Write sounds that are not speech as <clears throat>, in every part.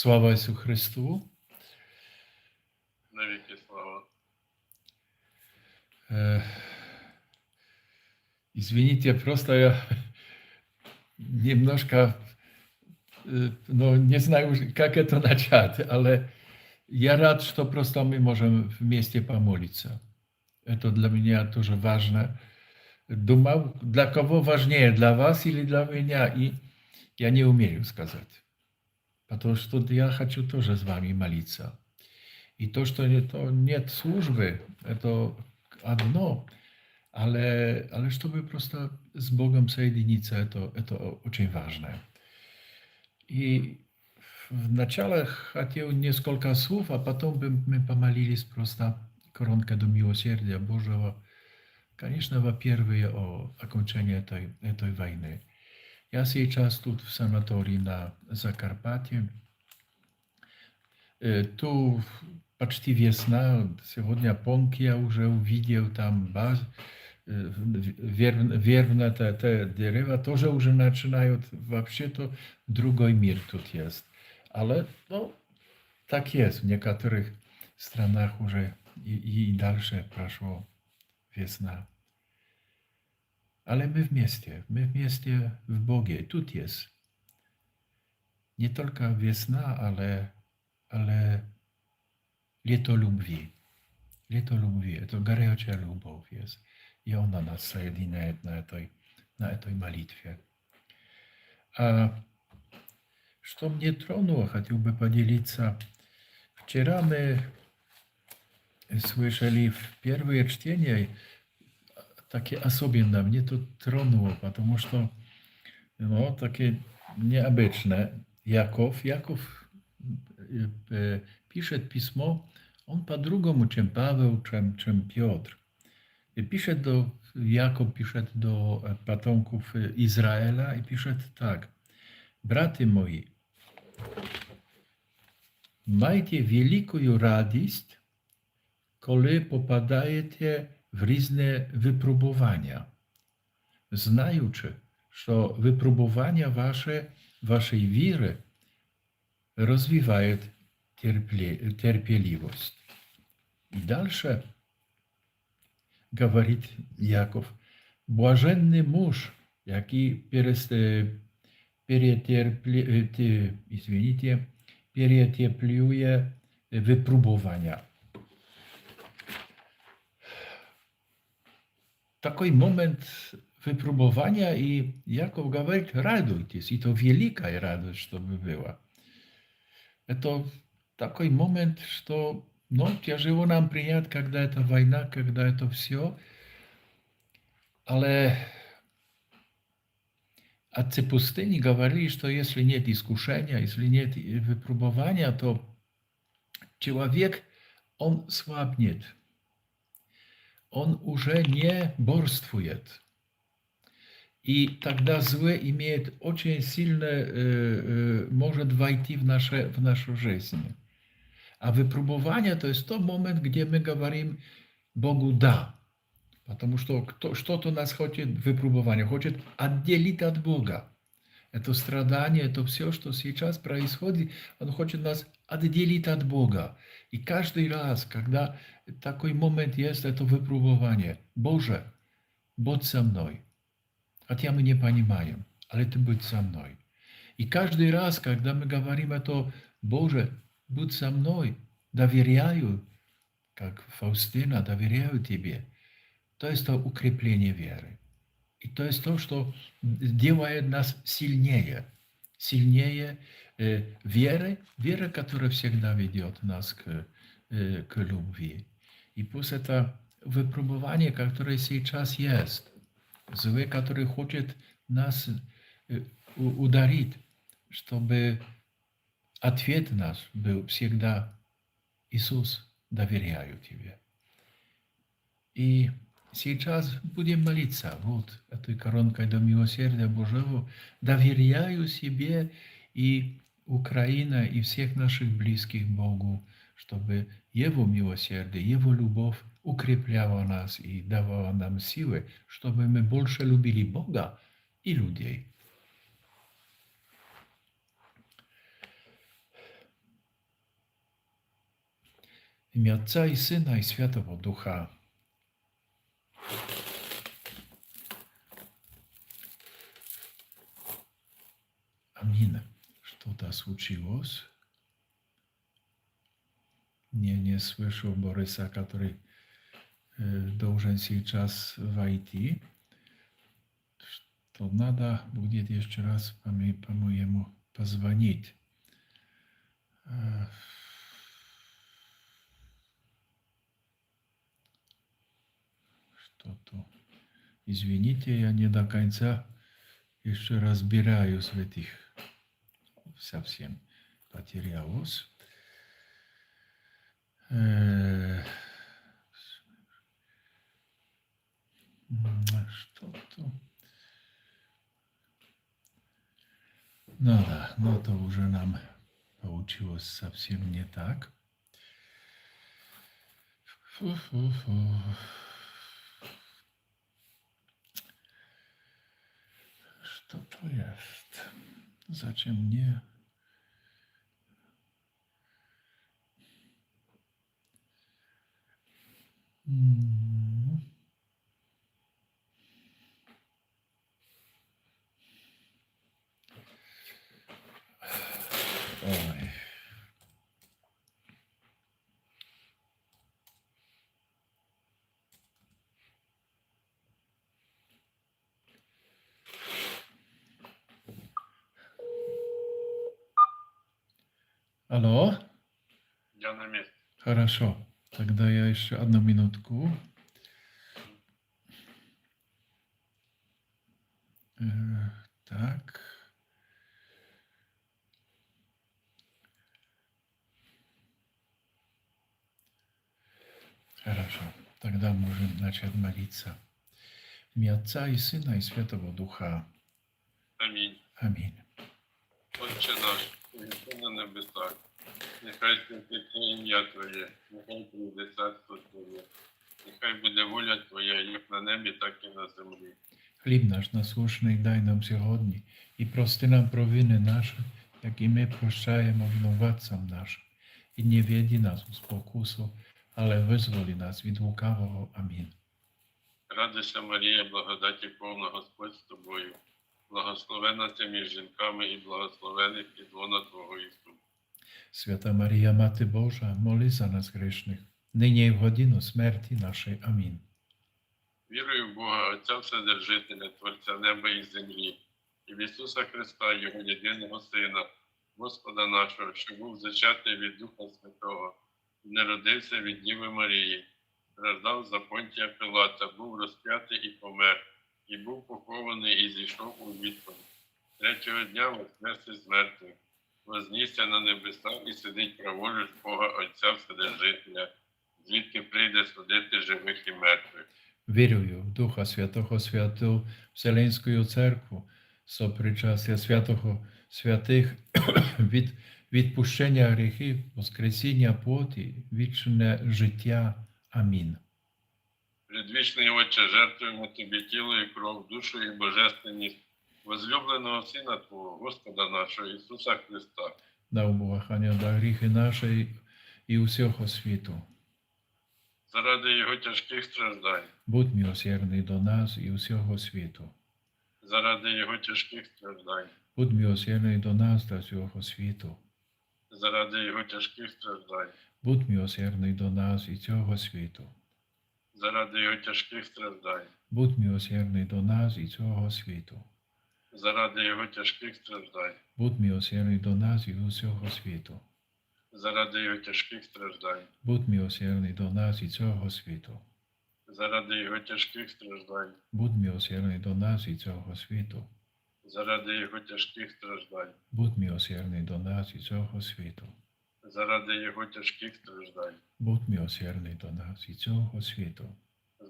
Слава Ісу Христу. Навіки слава. Э, Извините, просто я немножко, ну, не знаю, как это начать, але я рад, что просто мы можем вместе помолиться. Это для меня тоже важно. Думал, для кого важнее, для вас или для меня, и я не умею сказать. Потому что я хочу тоже с вами молиться. И то, что не- то нет службы, это одно, ale, ale чтобы просто с Богом соединиться, это, это очень важно. И в начале хотел несколько слов, а потом бы мы помолились просто коронка до милосердия Божьего. Конечно, во-первых, о окончании этой, этой войны. Я сейчас тут в санатории на Закарпатье. Э, Tu почти весна, сегодня понки я уже увидел, там баз, э, верн- верно, те, те дерева тоже уже начинают, вообще-то другой мир тут есть. Ale no, tak jest, w niektórych stronach уже i, i dalsze прошло wiosna. Ale my w mieście, my w mieście w Bogie, тут jest. Nie tylko wiosna, ale, ale Лето любви. Лето любви. Это горячая любовь есть. И она нас соединяет на этой, на этой молитве. А что мне тронуло, хотел бы поделиться. Вчера мы слышали в первое чтение, таки особенно мне тут тронуло, потому что ну, таки необычно. Яков, Яков э, э, пишет письмо, он по-другому, чем Павел, чем, чем Петр. И пишет до, Яков пишет до э, потомков э, Израиля и пишет так. Браты мои, майте великую радість, коли попадаєте в різне випробування, знаючи, що випробування ваше, вашої віри розвивають терпле- терпеливость. И дальше говорит Яков, блаженный муж, який перес- перетерпле- э, те- извините, перетерплює випробування. Такой момент выпробования, и Яков говорит, радуйтесь, и то великая радость, чтобы была. Это такой момент, что ну, тяжело нам принять, когда это война, когда это все. Але отцы пустыни говорили, что если нет искушения, если нет выпробования, то человек, он слабнет. Он уже не борствует. И тогда зло имеет очень сильно, э, э, может войти в, наше, в нашу жизнь. А выпробование, то есть тот момент, где мы говорим Богу «да». Потому что что-то нас хочет выпробование, хочет отделить от Бога. Это страдание, это все, что сейчас происходит, он хочет нас отделить от Бога. И каждый раз, когда такой момент есть, это выпробование. Боже, будь со мной. Хотя мы не понимаем, але ты будь со мной. И каждый раз, когда мы говорим это, Боже, будь со мной, доверяю, как Фаустина, доверяю Тебе, то есть это укрепление веры. И то есть то, что делает нас сильнее, сильнее э, веры, вера, которая всегда ведет нас к, э, к любви. И пусть это выпробование, которое сейчас есть, зло, который хочет нас э, у- ударить, чтобы ответ наш был всегда Иисус, доверяю Тебе. И сейчас будем молиться, вот этой коронкой до милосердия Божьего, доверяю себе и Украина, и всех наших близких Богу, чтобы Его милосердие, Его любовь укрепляла нас и давала нам силы, чтобы мы больше любили Бога и людей. W imię Ojca i Syna i Świętego Ducha. Amin. Что-то случилось. Не, не слышу Бориса, который э, должен сейчас войти. Что надо будет еще раз по- по-моему позвонить. Э, Что-то. Извините, я не до конца еще разбираюсь в этих совсем потерялось. Э, м, Что-то. Ну да, но то уже нам получилось совсем не так. Фу-фу-фу. Что то есть? Зачем мне? Ой. Алло? Я на месте. Хорошо. Тогда я еще одну минутку. Э, Так. Хорошо. Тогда можем начать молиться. В имя Отца и Сына и Святого Духа. Амінь. Аминь. Отче наш, що на небесах, нехай святиться ім'я Твоє, нехай прийде царство Твоє, нехай буде воля Твоя, як на небі, так і на землі. Хліб наш насущний дай нам сьогодні, і прости нам провини наші, як і ми прощаємо винуватцям нашим. І не веди нас у спокусу, але визволи нас від лукавого. Амінь. Радуйся, Марія, благодаті повна Господь з тобою, благословена ти між жінками і благословений підлона Твого Ісус. Свята Марія, Мати Божа, моли за нас грішних, нині і в годину смерті нашої. Амінь. Вірую в Бога, Отця Вседержителя, Творця неба і землі, і в Ісуса Христа, Його єдиного Сина, Господа нашого, що був зачатий від Духа Святого, народився від Діви Марії, страждав за Понтія Пилата, був розп'ятий і помер, і був похований і зійшов у відповідь. Третього дня воскрес із мертвих, вознісся на небеса і сидить праворуч Бога Отця Вседержителя, звідки прийде судити живих і мертвих. Вірую в Духа Святого Святу, Вселенську Церкву, сопричастя святого святих <clears throat> від відпущення гріхів, воскресіння плоті, вічне життя. Амінь. Предвічний Отче, жертвуємо Тобі тіло і кров, душу і божественність, возлюбленого Сина Твого, Господа нашого Ісуса Христа, На ублагання за гріхи наші і усього світу. заради Його тяжких страждань, Будь милосердний до нас і усього світу. заради Його тяжких страждань, Будь милосердний до нас та всього світу. заради Його тяжких страждань, Будь милосердний до нас і цього світу. заради Його тяжких страждань, Будь милосердний до нас і цього світу. Заради Його тяжких страждань, Будь милосердний до нас і усього світу. заради Його тяжких страждань, Будь милосердний до нас і цього світу. заради Його тяжких страждань, Будь милосердний до нас і цього світу. заради Його тяжких страждань, Будь милосердний до нас і цього світу. заради Його тяжких страждань, Будь милосердний до нас і цього світу.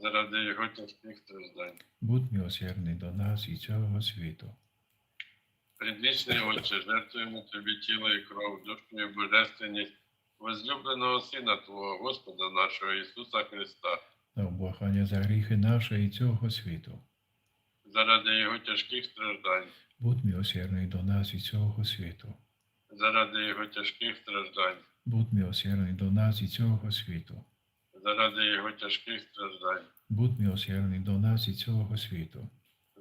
Заради Його тяжких страждань. Будь милосердний до нас і цього світу. Предвічний Отче, жертвуємо Тобі тіло і кров, душу і божественність, возлюбленого Сина Твого, Господа нашого Ісуса Христа, На облагання за гріхи наші і цього світу. заради Його тяжких страждань, Будь милосердний до нас і цього світу. заради Його тяжких страждань, Будь милосердний до нас і цього світу. Заради його тяжких страждань, Будь милосердний до нас і цього світу.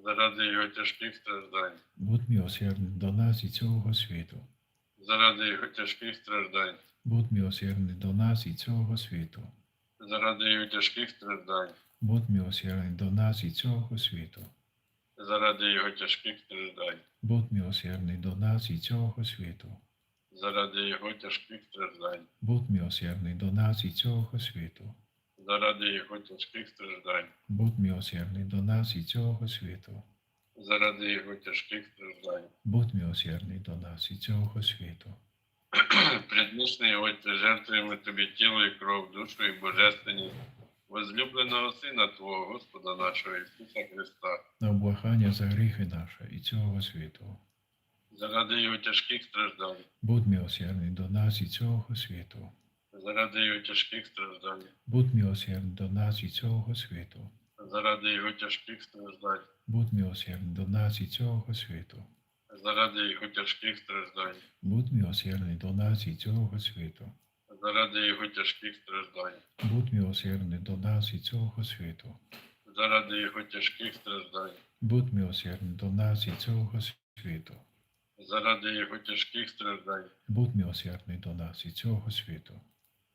заради його тяжких страждань, Будь милосердний до нас і цього світу. заради його тяжких страждань, Будь милосердний до нас і цього світу. заради його тяжких страждань, Будь милосердний до нас і цього світу. заради його тяжких страждань, Будь милосердний до нас і цього світу. Заради його тяжких страждань, Будь милосердний до нас і цього світу. заради його тяжких страждань, Будь милосердний до нас і цього світу. заради його тяжких страждань. Будь милосердний до нас і цього світу. <clears throat> Предмішний Отче, жертвуємо тобі тіло і кров, душу і божественність, возлюбленого Сина Твого, Господа нашого Ісуса Христа, На облагання за гріхи наші і цього світу. Заради його тяжких страждань, Будь милосердний до нас і цього світу. заради його тяжких страждань, Будь милосердний до нас і цього світу. заради його тяжких страждань, Будь милосердний до нас і цього світу. заради його тяжких страждань, Будь милосердний до нас і цього світу. заради його тяжких страждань, Будь милосердний до нас і цього світу. заради його тяжких страждань, Будь милосердний до нас і цього світу. Заради його тяжких страждань, Будь милосердний до нас і цього світу.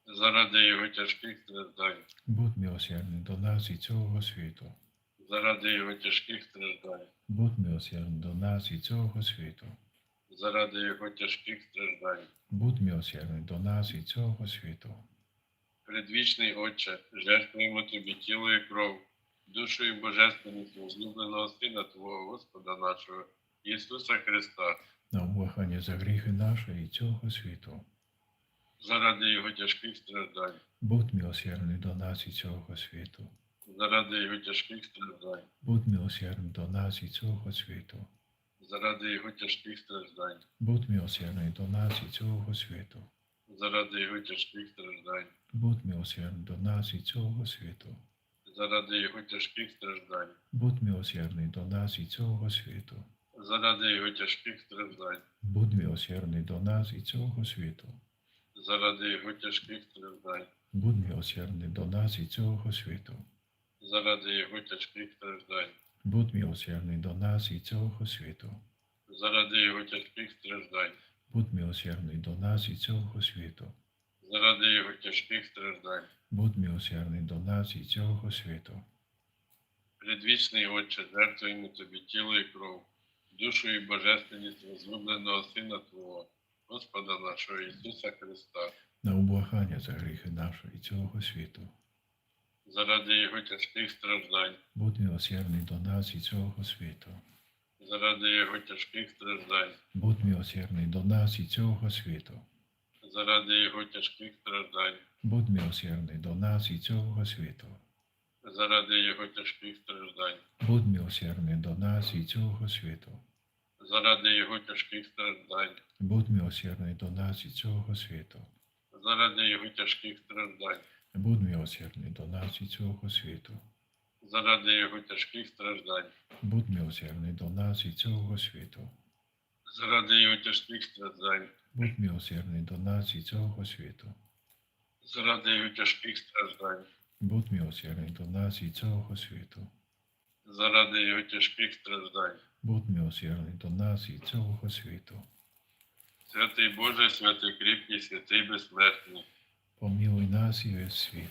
заради його тяжких страждань, Будь милосердний до нас і цього світу. заради його тяжких страждань, Будь милосердний до нас і цього світу. заради його тяжких страждань. Будь милосердний до нас і цього світу. Предвічний Отче, жертвуємо тобі тіло і кров, душу і божественність возлюбленого Сина Твого Господа нашого, Ісуса Христа, На облагання за гріхи наші і цього світу. заради Його тяжких страждань, Будь милосердний до нас і цього світу. заради Його тяжких страждань, Будь милосердний до нас і цього світу. заради Його тяжких страждань, Будь милосердний до нас і цього світу. заради Його тяжких страждань, Будь милосердний до нас і цього світу. заради Його тяжких страждань, Будь милосердний до нас і цього світу. Заради Його тяжких страждань, Будь милосердний до нас і цього світу. заради Його тяжких страждань, Будь милосердний до нас і цього світу. заради Його тяжких страждань, Будь милосердний до нас і цього світу. заради Його тяжких страждань, Будь милосердний до нас і цього світу. заради Його тяжких страждань. Будь милосердний до нас і цього світу. Предвічний Отче, жертвуємо тобі тіло і кров, душу і божественність возлюбленого Сина Твого, Господа нашого Ісуса Христа, На облагання за гріхи наші і цього світу. заради Його тяжких страждань, Будь милосердний до нас і цього світу. заради Його тяжких страждань, Будь милосердний до нас і цього світу. заради Його тяжких страждань, Будь милосердний до нас і цього світу. Заради Його тяжких страждань, Будь милосердний до нас і цього світу. заради Його тяжких страждань, Будь милосердний до нас і цього світу. заради Його тяжких страждань, Будь милосердний до нас і цього світу. заради Його тяжких страждань, Будь милосердний до нас і цього світу. заради Його тяжких страждань, Будь милосердний до нас і цього світу. заради Його тяжких страждань. Будь милосердний до нас і цього світу. заради його тяжких страждань. Будь милосердний до нас і цього світу. Святий Боже, святий кріпкий, святий безсмертний. Помилуй нас і весь світ.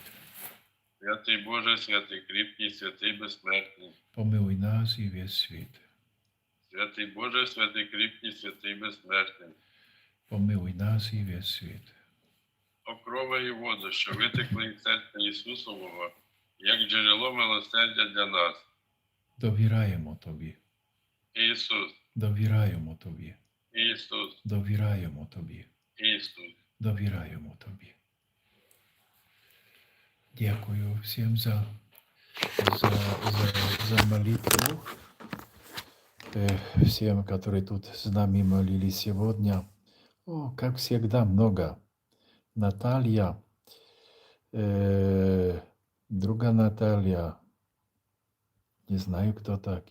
Святий Боже, святий кріпкий, святий безсмертний. Помилуй нас і весь світ. Святий Боже, святий кріпкий, святий безсмертний. Помилуй нас і весь світ. Окрова і воду, що витекли із серця Ісусового, як джерело милосердя для нас. Довіряємо Тобі. Ісус, Довіряємо Тобі. Ісус, Довіряємо Тобі. Ісус. Довіряємо Тобі. Дякую всім за, за, за, за молитву. Э, Всем, которые тут с нами молились сегодня. О, как всегда, много. Natalia, yy, druga Natalia, nie znają kto tak.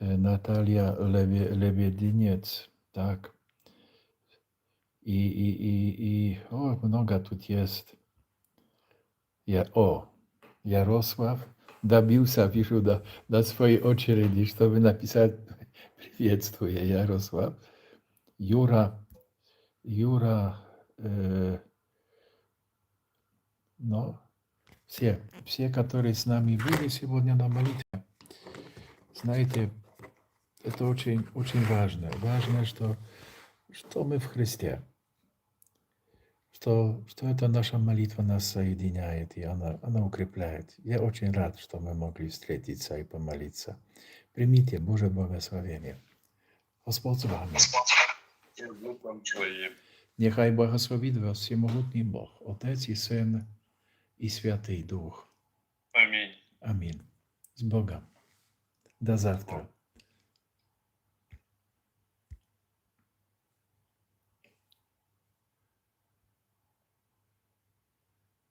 Natalia Lebie, Lebiediniec, tak. I, i, i, i o, mnoga tu jest. Ja, o, Jarosław Dabiusa piszą na, na swojej oczy, to by napisał, <laughs> przywietstwuje Jarosław. Jura Юра, э, но все, все, которые с нами были сегодня на молитве, знаете, это очень, очень важно. Важно, что, что мы в Христе. Что, что эта наша молитва нас соединяет, и она, она укрепляет. Я очень рад, что мы могли встретиться и помолиться. Примите Божье благословение. Господь з вами. І Духом Твоїм. Нехай благословить вас всемогутній Бог, Отець і Син і Святий Дух. Амінь. Амінь. З Богом. До завтра.